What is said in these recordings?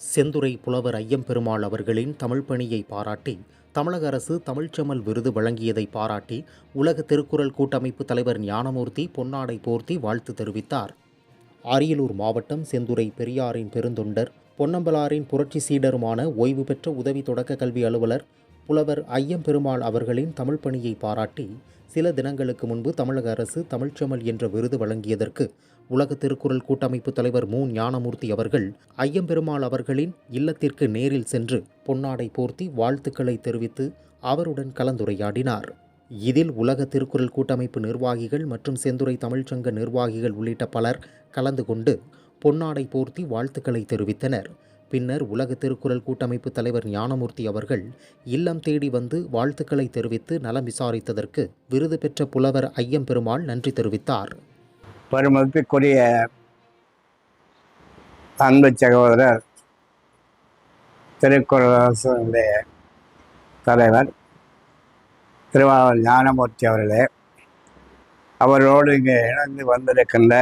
செந்துறை புலவர் ஐயம்பெருமாள் அவர்களின் தமிழ் பணியை பாராட்டி தமிழக அரசு தமிழ்ச்செமல் விருது வழங்கியதை பாராட்டி உலக திருக்குறள் கூட்டமைப்பு தலைவர் ஞானமூர்த்தி பொன்னாடை போர்த்தி வாழ்த்து தெரிவித்தார். அரியலூர் மாவட்டம் செந்துறை பெரியாரின் பெருந்தொண்டர் பொன்னம்பலாரின் புரட்சி சீடருமான ஓய்வு பெற்ற உதவி தொடக்க கல்வி அலுவலர் புலவர் ஐயம்பெருமாள் அவர்களின் தமிழ் பணியை பாராட்டி சில தினங்களுக்கு முன்பு தமிழக அரசு தமிழ்ச்செமல் என்ற விருது வழங்கியதற்கு உலக திருக்குறள் கூட்டமைப்பு தலைவர் மு. ஞானமூர்த்தி அவர்கள் ஐயம்பெருமாள் அவர்களின் இல்லத்திற்கு நேரில் சென்று பொன்னாடை போர்த்தி வாழ்த்துக்களை தெரிவித்து அவருடன் கலந்துரையாடினார். இதில் உலக திருக்குறள் கூட்டமைப்பு நிர்வாகிகள் மற்றும் செந்துறை தமிழ்ச்சங்க நிர்வாகிகள் உள்ளிட்ட பலர் கலந்து கொண்டு பொன்னாடை போர்த்தி வாழ்த்துக்களை தெரிவித்தனர். பின்னர் உலக திருக்குறள் கூட்டமைப்பு தலைவர் ஞானமூர்த்தி அவர்கள் இல்லம் தேடி வந்து வாழ்த்துக்களை தெரிவித்து நலம் விசாரித்ததற்கு விருது பெற்ற புலவர் ஐயம்பெருமாள் நன்றி தெரிவித்தார். பெருமதிப்புக்குரிய அன்பு சகோதரர் திருக்குறளுடைய தலைவர் திருவாரூர் ஞானமூர்த்தி அவர்களே அவரோடு இங்கே இணைந்து வந்திருக்கின்ற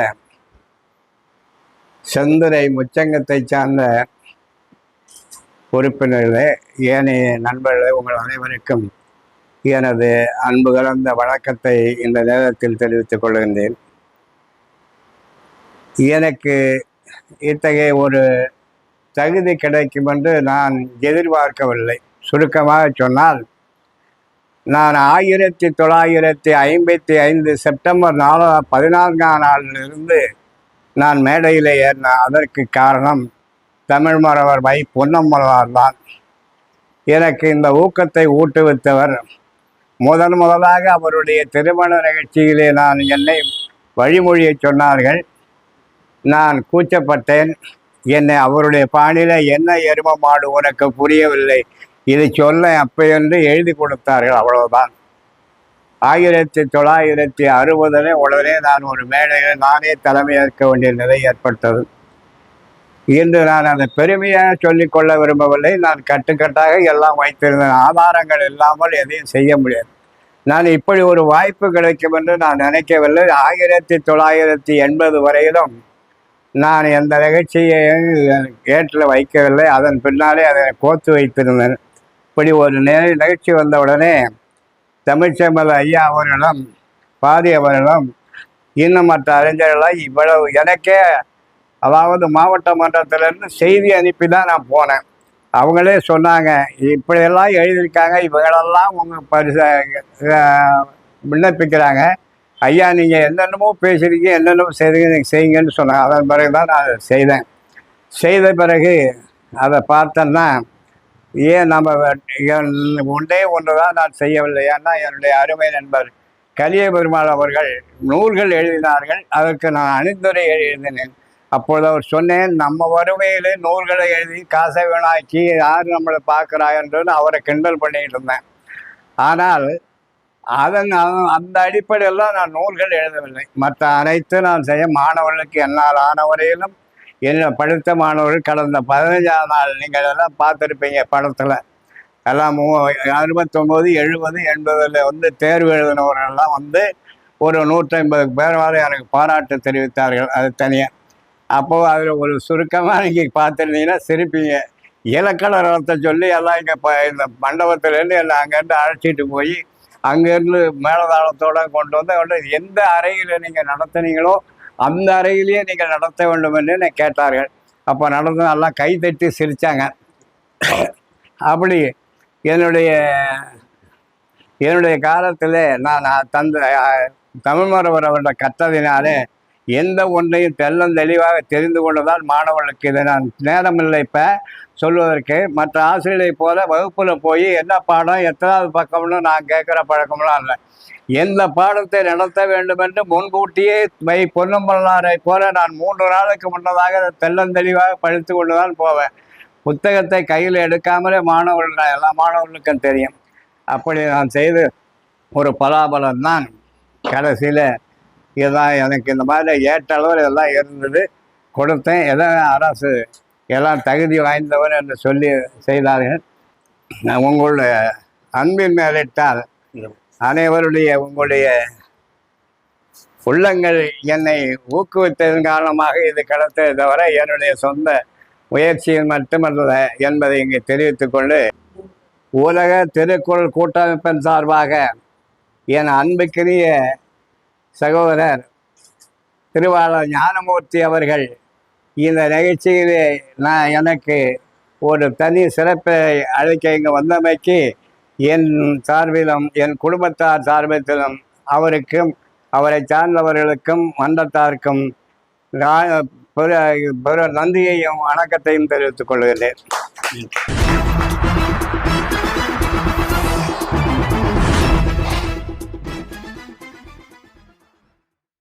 செந்துரை முச்சங்கத்தை சார்ந்த உறுப்பினர்களே ஏனைய நண்பர்களே உங்கள் அனைவருக்கும் எனது அன்பு கலந்த வழக்கத்தை இந்த நேரத்தில் தெரிவித்துக் கொள்கின்றேன். எனக்கு இத்தகைய ஒரு தகுதி கிடைக்கும் என்று நான் எதிர்பார்க்கவில்லை. சுருக்கமாக சொன்னால் நான் ஆயிரத்தி தொள்ளாயிரத்தி ஐம்பத்தி ஐந்து செப்டம்பர் நாலு பதினான்காம் நாளிலிருந்து நான் மேடையில் ஏறின அதற்கு காரணம் தமிழ் மறவர் வை பொன்னம்மலார் தான். எனக்கு இந்த ஊக்கத்தை ஊட்டுவித்தவர் முதன் முதலாக அவருடைய திருமண நிகழ்ச்சியிலே நான் என்னை வழிமொழியை சொன்னார்கள். நான் கூச்சப்பட்டேன். என்னை அவருடைய பாணியில் என்ன எரும மாடு உனக்கு புரியவில்லை? இதை சொல்ல அப்பையென்று எழுதி கொடுத்தார்கள். அவ்வளவுதான். ஆயிரத்தி தொள்ளாயிரத்தி அறுபதில் உடனே நான் ஒரு மேடையில் நானே தலைமையேற்க வேண்டிய நிலை ஏற்பட்டது. இன்று நான் அதை பெருமையாக சொல்லிக் கொள்ள விரும்பவில்லை. நான் கட்டுக்கட்டாக எல்லாம் வைத்திருந்தேன். ஆதாரங்கள் இல்லாமல் எதையும் செய்ய முடியாது. நான் இப்படி ஒரு வாய்ப்பு கிடைக்கும் என்று நான் நினைக்கவில்லை. ஆயிரத்தி தொள்ளாயிரத்தி எண்பது வரையிலும் நான் எந்த நிகழ்ச்சியை கேட்டில் வைக்கவில்லை. அதன் பின்னாலே அதை கோத்து வைத்திருந்தேன். இப்படி ஒரு நி- நிகழ்ச்சி வந்தவுடனே உடனே தமிழ்ச்செம்மல் ஐயா அவர்களிடம் பாதி அவர்களிடம் இன்னும் மற்ற அறிஞர்களாக இவ்வளவு எனக்கே அதாவது மாவட்ட மன்றத்திலேருந்து செய்தி அனுப்பி தான் நான் போனேன். அவங்களே சொன்னாங்க இப்படியெல்லாம் எழுதியிருக்காங்க இவங்களெல்லாம் உங்கள் பரிச விண்ணப்பிக்கிறாங்க. ஐயா நீங்கள் என்னென்னமோ பேசுறீங்க என்னென்னமோ செய்கிறீங்க நீங்கள் செய்யுங்கன்னு சொன்னாங்க. அதன் பிறகு தான் நான் அதை செய்தேன். செய்த பிறகு அதை பார்த்தேன்னா ஏன் நம்ம என் ஒன்றே ஒன்று தான் நான் செய்யவில்லை. ஏன்னா என்னுடைய அருமை நண்பர் கலிய பெருமாள் அவர்கள் நூல்கள் எழுதினார்கள். அதற்கு நான் அணிந்துரை எழுதினேன். அப்பொழுது அவர் சொன்னேன் நம்ம வறுமையிலே நூல்களை எழுதி காசை வீணாக்கி யார் நம்மளை பார்க்குறா என்று அவரை கிண்டல் பண்ணிட்டு இருந்தேன். ஆனால் அதன் அந்த அடிப்படையில் நான் நூல்கள் எழுதவில்லை. மற்ற அனைத்து நான் செய்ய மாணவர்களுக்கு என்னால் ஆன வரையிலும் என்ன படித்த மாணவர்கள் கடந்த பதினஞ்சாம் நாள் நீங்கள் எல்லாம் பார்த்துருப்பீங்க படத்தில். எல்லாம் மூ அறுபத்தொம்போது எழுபது எண்பதில் வந்து தேர்வு எழுதினவர்கள்லாம் வந்து ஒரு நூற்றி பேர் வரை எனக்கு பாராட்டு தெரிவித்தார்கள் அது தனியாக அப்போது அதில் ஒரு சுருக்கமாக நீங்கள் பார்த்துருந்தீங்கன்னா சிரிப்பீங்க. இலக்கண ரத்தை சொல்லி எல்லாம் இங்கே இப்போ இந்த மண்டபத்துலேருந்து எல்லாம் அங்கேருந்து அழைச்சிட்டு போய் அங்கேருந்து மேலதாளத்தோட கொண்டு வந்து கொண்டு எந்த அறையில் நீங்கள் நடத்துனீங்களோ அந்த அறையிலேயே நீங்கள் நடத்த வேண்டும் என்று என்னை கேட்டார்கள். அப்போ நடந்து நல்லா கை தட்டி சிரித்தாங்க அப்படி என்னுடைய என்னுடைய காலத்தில் நான் தந்த தமிழ் மரபர் அவர்கிட்ட கற்றதினாலே எந்த ஒன்றையும் தெல்லம் தெளிவாக தெரிந்து கொண்டதால் மாணவர்களுக்கு இதை நான் நேரமில்லை இப்போ சொல்வதற்கு. மற்ற ஆசிரியரை போல வகுப்பில் போய் என்ன பாடம் எத்தனாவது பக்கம்னு நான் கேட்குற பழக்கம்லாம் இல்லை. எந்த பாடத்தை நடத்த வேண்டும் என்று முன்கூட்டியே வை பொன்னம்பலாரை போல நான் மூன்று நாளுக்கு முன்னதாக அதை தெள்ளந்தெளிவாக படித்து கொண்டு தான் போவேன். புத்தகத்தை கையில் எடுக்காமலே மாணவர்கள் எல்லா மாணவர்களுக்கும் தெரியும். அப்படி நான் செய்து ஒரு பலாபலம் தான் கடைசியில் இதுதான் எனக்கு இந்த மாதிரி ஏற்றளவில் இதெல்லாம் இருந்தது. கொடுத்தேன். எதை அரசு எல்லாம் தகுதி வாய்ந்தவர் என்று சொல்லி செய்தார்கள். நான் உங்களுடைய அன்பின் மேலிட்டால் அனைவருடைய உங்களுடைய உள்ளங்கள் என்னை ஊக்குவித்ததன் காரணமாக இது கிடைத்ததை தவிர என்னுடைய சொந்த முயற்சியில் மட்டுமல்ல என்பதை இங்கே தெரிவித்துக் கொண்டு உலக திருக்குறள் கூட்டமைப்பின் சார்பாக என் அன்புக்குரிய சகோதரர் திருவாளர் ஞானமூர்த்தி அவர்கள் இந்த நிகழ்ச்சியிலே நான் எனக்கு ஒரு தனி சிறப்பை அழைக்க இங்கே வந்தமைக்கு என் சார்பிலும் என் குடும்பத்தார் சார்பிலும் அவருக்கும் அவரை சார்ந்தவர்களுக்கும் மன்றத்தாருக்கும் நான் நன்றியையும் வணக்கத்தையும் தெரிவித்துக் கொள்கிறேன்.